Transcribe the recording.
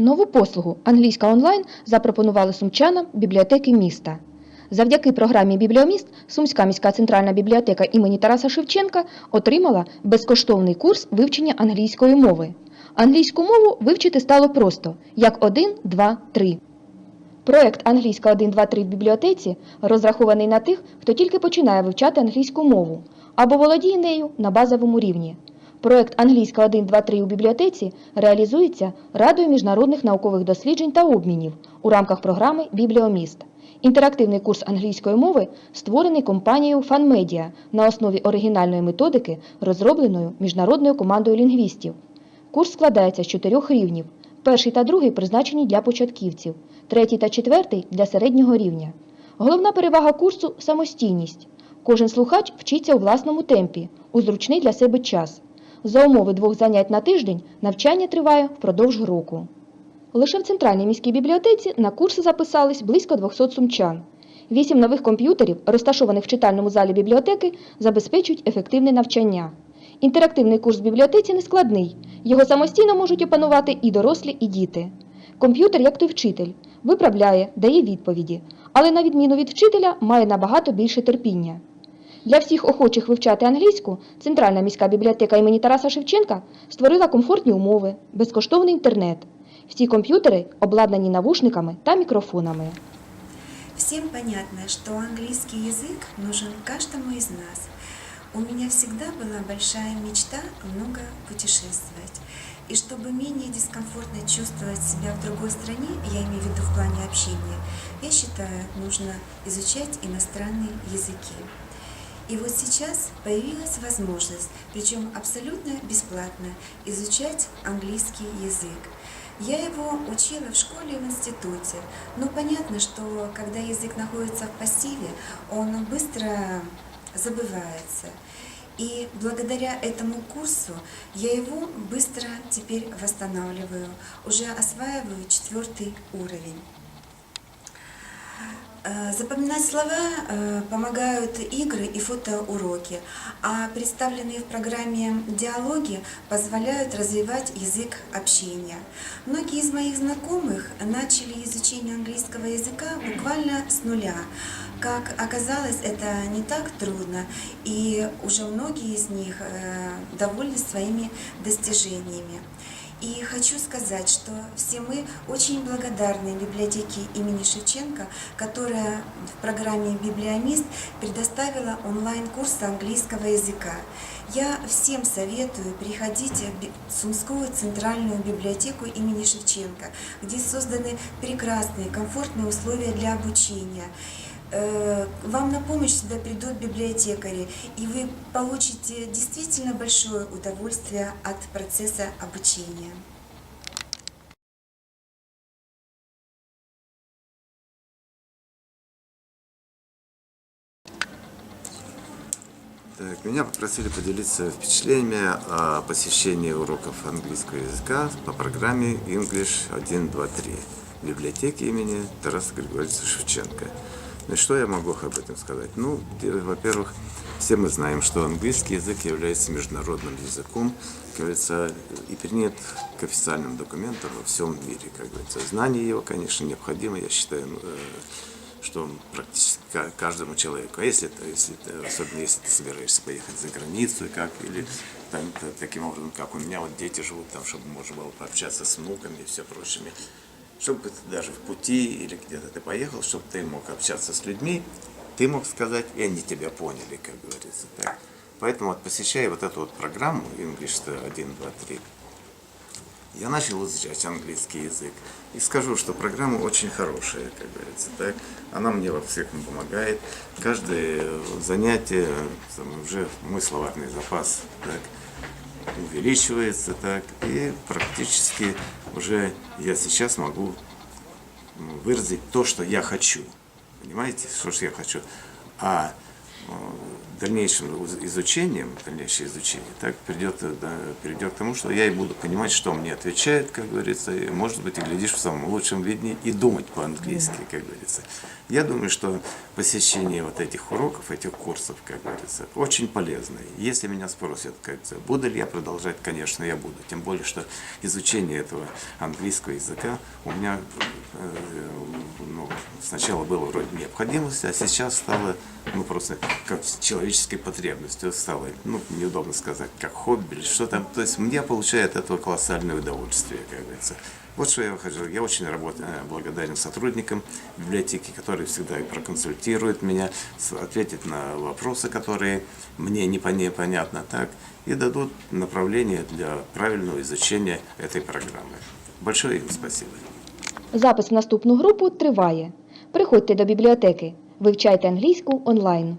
Нову послугу англійська онлайн запропонували сумчанам бібліотеки міста. Завдяки програмі Бібліоміст Сумська міська центральна бібліотека імені Тараса Шевченка отримала безкоштовний курс вивчення англійської мови. Англійську мову вивчити стало просто як 1, 2, 3. Проект Англійська 1, 2, 3 в бібліотеці розрахований на тих, хто тільки починає вивчати англійську мову або володіє нею на базовому рівні. Проект Англійська 1, 2, 3 у бібліотеці реалізується Радою міжнародних наукових досліджень та обмінів у рамках програми Бібліоміст. Інтерактивний курс англійської мови створений компанією FunMedia на основі оригінальної методики, розробленою міжнародною командою лінгвістів. Курс складається з чотирьох рівнів. Перший та другий призначені для початківців, третій та четвертий для середнього рівня. Головна перевага курсу самостійність. Кожен слухач вчиться у власному темпі, у зручний для себе час. За умови двох занять на тиждень навчання триває впродовж року. Лише в центральній міській бібліотеці на курси записались близько 200 сумчан. Вісім нових комп'ютерів, розташованих в читальному залі бібліотеки, забезпечують ефективне навчання. Інтерактивний курс в бібліотеці не складний. Його самостійно можуть опанувати і дорослі, і діти. Комп'ютер, як той вчитель, виправляє, дає відповіді, але на відміну від вчителя має набагато більше терпіння. Для всіх охочих вивчати англійську Центральна міська бібліотека імені Тараса Шевченка створила комфортні умови, безкоштовний інтернет. Всі комп'ютери обладнані навушниками та мікрофонами. Всем понятно, что английский язык нужен каждому из нас. У меня всегда была большая мечта много путешествовать. И чтобы менее дискомфортно чувствовать себя в другой стране, я имею в виду в плане общения, я считаю, нужно изучать иностранные языки. И вот сейчас появилась возможность, причем абсолютно бесплатно, изучать английский язык. Я его учила в школе и в институте. Но понятно, что когда язык находится в пассиве, он быстро забывается. И благодаря этому курсу я его быстро теперь восстанавливаю, уже осваиваю четвертый уровень. Э, Запоминать слова э, помогают игры и фотоуроки, а представленные в программе диалоги позволяют развивать язык общения. Многие из моих знакомых начали изучение английского языка буквально с нуля. Как оказалось, это не так трудно, и уже многие из них э, довольны своими достижениями. И хочу сказать, что все мы очень благодарны библиотеке имени Шевченко, которая в программе «Библиомист» предоставила онлайн-курсы английского языка. Я всем советую приходить в Сумскую центральную библиотеку имени Шевченко, где созданы прекрасные, комфортные условия для обучения. Э, Вам на помощь сюда придут библиотекари, и вы получите действительно большое удовольствие от процесса обучения. Так, меня попросили поделиться впечатлениями о посещении уроков английского языка по программе English 1, 2, 3 в библиотеке имени Тараса Григорьевича Шевченко. Ну что я могу об этом сказать? Ну, во-первых, все мы знаем, что английский язык является международным языком, как говорится, и принят к официальным документам во всем мире, как говорится. Знание его, конечно, необходимо, я считаю, э, что практически ка- каждому человеку. А если, если особенно если ты собираешься поехать за границу, как, или там, таким образом, как у меня вот дети живут там, чтобы можно было пообщаться с внуками и все прочими. Чтобы даже в пути или где-то ты поехал, чтобы ты мог общаться с людьми, ты мог сказать, и они тебя поняли, как говорится. Так. Поэтому вот посещая вот эту вот программу English 1, 2, 3, я начал изучать английский язык. И скажу, что программа очень хорошая, как говорится. Так? Она мне во всех помогает. Каждое занятие уже мой словарный запас так, увеличивается. Так, и практически уже я сейчас могу выразить то, что я хочу. Понимаете, что ж я хочу. А дальнейшим изучением, дальнейшее изучение, так придет, да, перейдет к тому, что я и буду понимать, что мне отвечает, как говорится, и, может быть, и глядишь в самом лучшем виде и думать по-английски, как говорится. Я думаю, что посещение вот этих уроков, этих курсов, как говорится, очень полезно. Если меня спросят, как говорится, буду ли я продолжать, конечно, я буду. Тем более, что изучение этого английского языка у меня э, ну, сначала было вроде необходимость, а сейчас стало ну, просто как человеческой потребностью стало, ну, неудобно сказать, как хобби или что там. То есть мне получает от этого колоссальное удовольствие, как говорится. Вот что я хочу. Я очень работаю, э, благодарен сотрудникам библиотеки, которые всегда и проконсультируют меня, с- ответят на вопросы, которые мне не пон- непонятно так, и дадут направление для правильного изучения этой программы. Большое им спасибо. Запис в наступну групу триває. Приходьте до бібліотеки, вивчайте англійську онлайн.